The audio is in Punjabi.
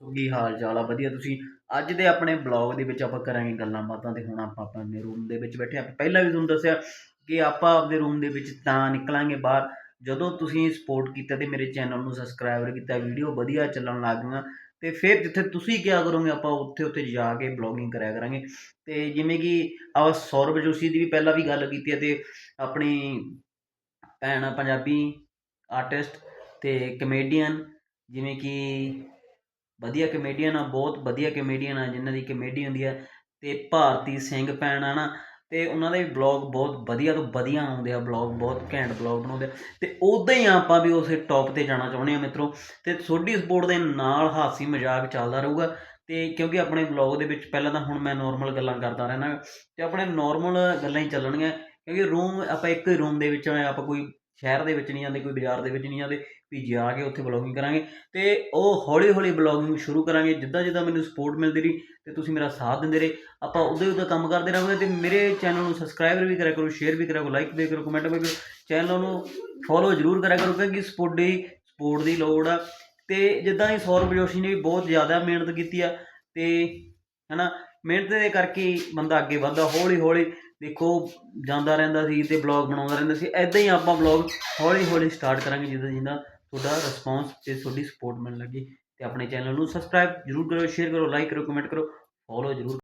ਕੀ ਹਾਲ ਚਾਲ ਆ? ਵਧੀਆ। ਤੁਸੀਂ ਅੱਜ ਦੇ ਆਪਣੇ ਬਲੌਗ ਦੇ ਵਿੱਚ ਆਪਾਂ ਕਰਾਂਗੇ ਗੱਲਾਂ ਬਾਤਾਂ ਤੇ ਹੁਣ ਆਪਾਂ ਆਪਣੇ ਰੂਮ ਦੇ ਵਿੱਚ ਬੈਠੇ ਆਪਾਂ ਪਹਿਲਾਂ ਵੀ ਤੁਹਾਨੂੰ ਦੱਸਿਆ ਕਿ ਆਪਾਂ ਆਪਦੇ ਰੂਮ ਦੇ ਵਿੱਚ ਤਾਂ ਨਿਕਲਾਂਗੇ ਬਾਹਰ। ਜਦੋਂ ਤੁਸੀਂ ਸਪੋਰਟ ਕੀਤਾ ਤੇ ਮੇਰੇ ਚੈਨਲ ਨੂੰ ਸਬਸਕ੍ਰਾਈਬ ਕੀਤਾ ਵੀਡੀਓ ਵਧੀਆ ਚੱਲਣ ਲੱਗ ਗਈਆਂ, ਤੇ ਫਿਰ ਜਿੱਥੇ ਤੁਸੀਂ ਕਿਆ ਕਰੋਗੇ, ਆਪਾਂ ਉੱਥੇ ਉੱਥੇ ਜਾ ਕੇ ਬਲੌਗਿੰਗ ਕਰਿਆ ਕਰਾਂਗੇ। ਤੇ ਜਿਵੇਂ ਕਿ ਆਪਾਂ ਸੌਰਵ ਜੋਸ਼ੀ ਦੀ ਵੀ ਪਹਿਲਾਂ ਵੀ ਗੱਲ ਕੀਤੀ ਹੈ ਤੇ ਆਪਣੀ ਭੈਣ ਪੰਜਾਬੀ ਆਰਟਿਸਟ ਤੇ ਕਮੇਡੀਅਨ ਜਿਵੇਂ ਕਿ ਵਧੀਆ ਕਮੇਡੀਅਨ ਆ, ਬਹੁਤ ਵਧੀਆ ਕਮੇਡੀਅਨ ਆ, ਜਿਨ੍ਹਾਂ ਦੀ ਕਮੇਡੀ ਹੁੰਦੀ ਆ। ਤੇ ਭਾਰਤੀ ਸਿੰਘ ਭੈਣ ਆ ਨਾ, ਤੇ ਉਹਨਾਂ ਦੇ ਬਲੌਗ ਬਹੁਤ ਵਧੀਆ ਤੋਂ ਵਧੀਆ ਆਉਂਦੇ ਆ ਬਲੌਗ ਬਹੁਤ ਘੈਂਟ ਬਲੌਗ ਬਣਾਉਂਦੇ ਆ। ਤੇ ਉਦਾਂ ਹੀ ਆਪਾਂ ਵੀ ਉਸੇ ਟੌਪ ਤੇ ਜਾਣਾ ਚਾਹੁੰਦੇ ਆ ਮਿੱਤਰੋ। ਤੇ ਤੁਹਾਡੀ ਸਪੋਰਟ ਦੇ ਨਾਲ ਹਾਸੀ ਮਜ਼ਾਕ ਚੱਲਦਾ ਰਹੂਗਾ। ਤੇ ਕਿਉਂਕਿ ਆਪਣੇ ਬਲੌਗ ਦੇ ਵਿੱਚ ਪਹਿਲਾਂ ਤਾਂ ਹੁਣ ਮੈਂ ਨਾਰਮਲ ਗੱਲਾਂ ਕਰਦਾ ਰਹਿਣਾ ਤੇ ਆਪਣੇ ਨਾਰਮਲ ਗੱਲਾਂ ਹੀ ਚੱਲਣਗੀਆਂ, ਕਿਉਂਕਿ ਰੂਮ ਆਪਾਂ ਇੱਕ ਹੀ ਰੂਮ ਦੇ ਵਿੱਚ ਆਪਾਂ ਕੋਈ ਸ਼ਹਿਰ ਦੇ ਵਿੱਚ ਨਹੀਂ ਜਾਂਦੇ ਕੋਈ ਬਾਜ਼ਾਰ ਦੇ ਵਿੱਚ ਨਹੀਂ ਜਾਂਦੇ ਵੀ ਜਾ ਕੇ ਉੱਥੇ ਬਲੌਗਿੰਗ ਕਰਾਂਗੇ। ਤੇ ਉਹ ਹੌਲੀ ਹੌਲੀ ਬਲੌਗਿੰਗ ਸ਼ੁਰੂ ਕਰਾਂਗੇ, ਜਿੱਦਾਂ ਜਿੱਦਾਂ ਮੈਨੂੰ ਸਪੋਰਟ ਮਿਲਦੀ ਰਹੀ, ਤੇ ਤੁਸੀਂ ਮੇਰਾ ਸਾਥ ਦਿੰਦੇ ਰਹੇ। ਆਪਾਂ ਉਹਦੇ ਉਹਦਾ ਕੰਮ ਕਰਦੇ ਰਹਾਂਗੇ ਤੇ ਮੇਰੇ ਚੈਨਲ ਨੂੰ ਸਬਸਕ੍ਰਾਈਬ ਵੀ ਕਰਿਆ ਕਰੋ ਸ਼ੇਅਰ ਵੀ ਕਰਿਆ ਕਰੋ ਲਾਈਕ ਵੀ ਕਰੋ ਕਮੈਂਟ ਵੀ ਕਰੋ। ਚੈਨਲ ਨੂੰ ਫੋਲੋ ਜ਼ਰੂਰ ਕਰਿਆ ਕਰੋ, ਕਿਉਂਕਿ ਸਪੋਰਟ ਦੀ ਸਪੋਰਟ ਦੀ ਲੋੜ ਆ। ਤੇ ਜਿੱਦਾਂ ਹੀ ਸੌਰਵ ਜੋਸ਼ੀ ਨੇ ਵੀ ਬਹੁਤ ਜ਼ਿਆਦਾ ਮਿਹਨਤ ਕੀਤੀ ਆ, ਤੇ ਹਨਾ, ਮਿਹਨਤ ਦੇ ਕਰਕੇ ਬੰਦਾ ਅੱਗੇ ਵੱਧਦਾ ਹੌਲੀ ਹੌਲੀ ਦੇਖੋ, ਜਾਂਦਾ ਰਹਿੰਦਾ ਸੀ ਅਤੇ ਵਲੋਗ ਬਣਾਉਂਦਾ ਰਹਿੰਦਾ ਸੀ। ਇੱਦਾਂ ਹੀ ਆਪਾਂ ਵਲੋਗ ਹੌਲੀ ਹੌਲੀ ਸਟਾਰਟ ਕਰਾਂਗੇ, ਜਿੱਦਾਂ ਜਿੱਦਾਂ ਤੁਹਾਡਾ ਰਿਸਪੌਂਸ ਅਤੇ ਤੁਹਾਡੀ ਸਪੋਰਟ ਮਿਲਣ ਲੱਗੀ। ਅਤੇ ਆਪਣੇ ਚੈਨਲ ਨੂੰ ਸਬਸਕ੍ਰਾਈਬ ਜ਼ਰੂਰ ਕਰੋ ਸ਼ੇਅਰ ਕਰੋ ਲਾਈਕ ਕਰੋ ਕਮੈਂਟ ਕਰੋ ਫੋਲੋ ਜ਼ਰੂਰ